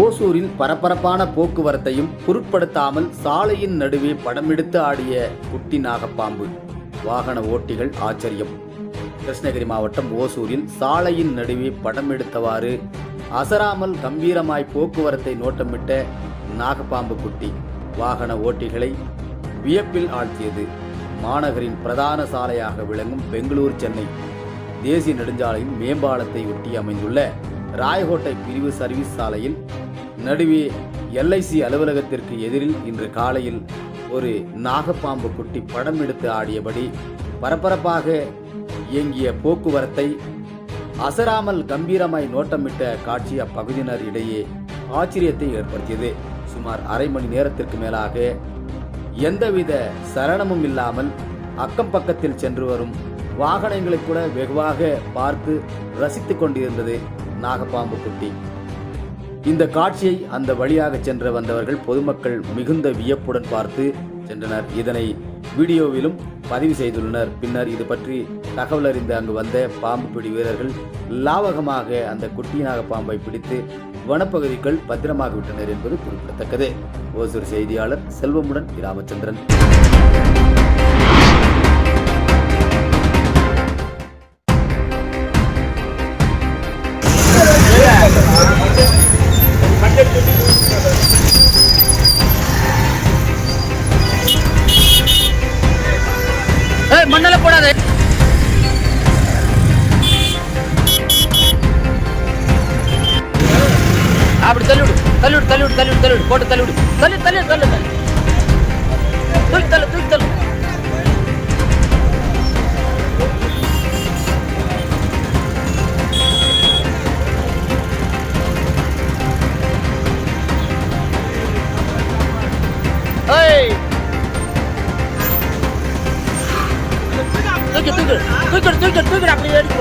ஓசூரில் பரபரப்பான போக்குவரத்தையும் பொருட்படுத்தாமல் சாலையின் நடுவே படமெடுத்து ஆடிய குட்டி நாகப்பாம்பு. வாகன ஓட்டிகள் ஆச்சரியம். கிருஷ்ணகிரி மாவட்டம் ஓசூரில் சாலையின் நடுவே படம் எடுத்தவாறு அசராமல் கம்பீரமாய் போக்குவரத்தை நோட்டமிட்ட நாகப்பாம்பு குட்டி. வாகன ஓட்டிகளை வியப்பில் ஆழ்த்தியது. மாநகரின் பிரதான சாலையாக விளங்கும் பெங்களூர் சென்னை. தேசிய நெடுஞ்சாலையின் மேம்பாலத்தை ஒட்டி அமைந்துள்ள ராயகோட்டை பிரிவு சர்வீஸ் சாலையில் நடுவே எல்ஐசி அலுவலகத்திற்கு எதிரில் இன்று காலையில் ஒரு நாகப்பாம்பு குட்டி படம் எடுத்து ஆடியபடி பரபரப்பாக இயங்கிய போக்குவரத்தை அசராமல் கம்பீரமாய் நோட்டமிட்ட காட்சி அப்பகுதியினர் இடையே ஆச்சரியத்தை ஏற்படுத்தியது. சுமார் அரை மணி நேரத்திற்கு மேலாக எந்தவித சலனமும் இல்லாமல் அக்கம் பக்கத்தில் சென்று வரும் வாகனங்களை கூட வெகுவாக பார்த்து ரசித்துக் கொண்டிருந்தது நாகப்பாம்பு குட்டி இந்த காட்சியை அந்த வழியாக சென்று வந்தவர்கள் பொதுமக்கள் மிகுந்த வியப்புடன் பார்த்து சென்றனர். இதனை வீடியோவிலும் பதிவு செய்துள்ளனர். பின்னர் இது பற்றி தகவல் அறிந்து அங்கு வந்த பாம்பு பிடி வீரர்கள் லாவகமாக அந்த குட்டி பாம்பை பிடித்து வனப்பகுதிக்குள் பத்திரமாக விட்டனர் என்பது குறிப்பிடத்தக்கது. ஓசூர் செய்தியாளர் செல்வமுடன் ராமச்சந்திரன் ஏய் மண்ணல போடாது அப்படி தள்ளிவிடு தள்ளிவிடு தள்ளிவிடு தள்ளிவிடு தள்ளிவிடு போட்டு தள்ளிவிடு தள்ளி தள்ளி தள்ளு தள்ளு. தூக்கி தள்ளு தூக்கி தள்ளு தூக்கி தூக்கி தூக்கி தூக்கி தூக்கி அப்படியே எடுத்து